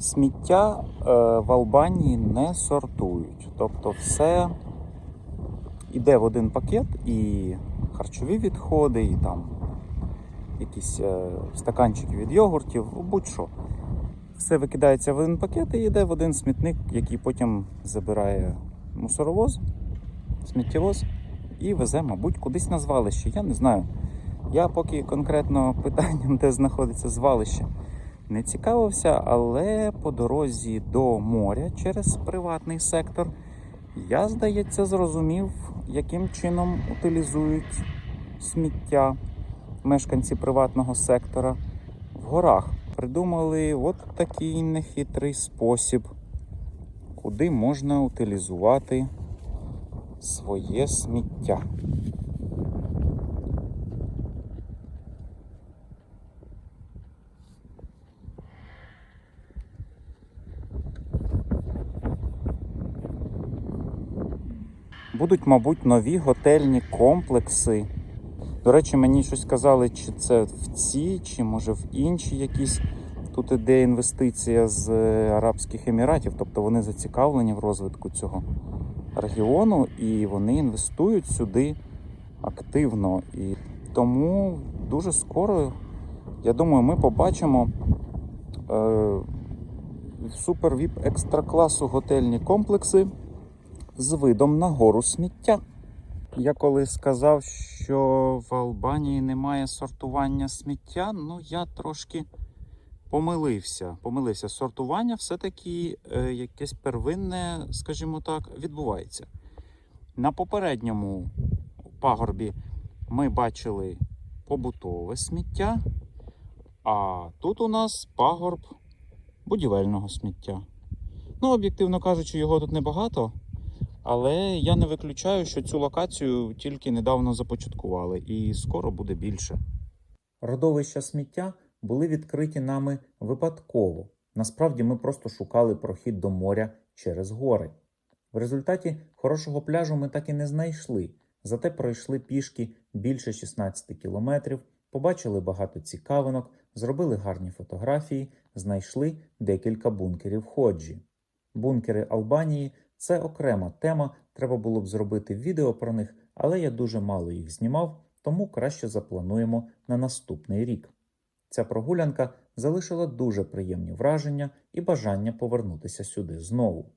Сміття е, в Албанії не сортують. Тобто все йде в один пакет, і харчові відходи, і там якісь е, стаканчики від йогуртів, будь-що. Все викидається в один пакет і йде в один смітник, який потім забирає мусоровоз, сміттєвоз і везе, мабуть, кудись на звалище. Я не знаю. Я поки конкретно питанням, де знаходиться звалище, не цікавився, але по дорозі до моря через приватний сектор я, здається, зрозумів, яким чином утилізують сміття мешканці приватного сектора в горах. Придумали от такий нехитрий спосіб, куди можна утилізувати своє сміття. Будуть, мабуть, нові готельні комплекси. До речі, мені щось казали, чи це в ці, чи може в інші якісь. Тут іде інвестиція з е, Арабських Еміратів, тобто вони зацікавлені в розвитку цього регіону і вони інвестують сюди активно. І тому дуже скоро, я думаю, ми побачимо е, супер віп екстра класу готельні комплекси з видом на гору сміття. Я коли сказав, що в Албанії немає сортування сміття, ну я трошки помилився. Помилився. Сортування все-таки е, якесь первинне, скажімо так, відбувається. На попередньому пагорбі ми бачили побутове сміття, а тут у нас пагорб будівельного сміття. Ну, об'єктивно кажучи, його тут небагато. Але я не виключаю, що цю локацію тільки недавно започаткували, і скоро буде більше. Родовища сміття були відкриті нами випадково. Насправді ми просто шукали прохід до моря через гори. В результаті хорошого пляжу ми так і не знайшли, зате пройшли пішки більше 16 кілометрів, побачили багато цікавинок, зробили гарні фотографії, знайшли декілька бункерів ходжі. Бункери Албанії це окрема тема, треба було б зробити відео про них, але я дуже мало їх знімав, тому краще заплануємо на наступний рік. Ця прогулянка залишила дуже приємні враження і бажання повернутися сюди знову.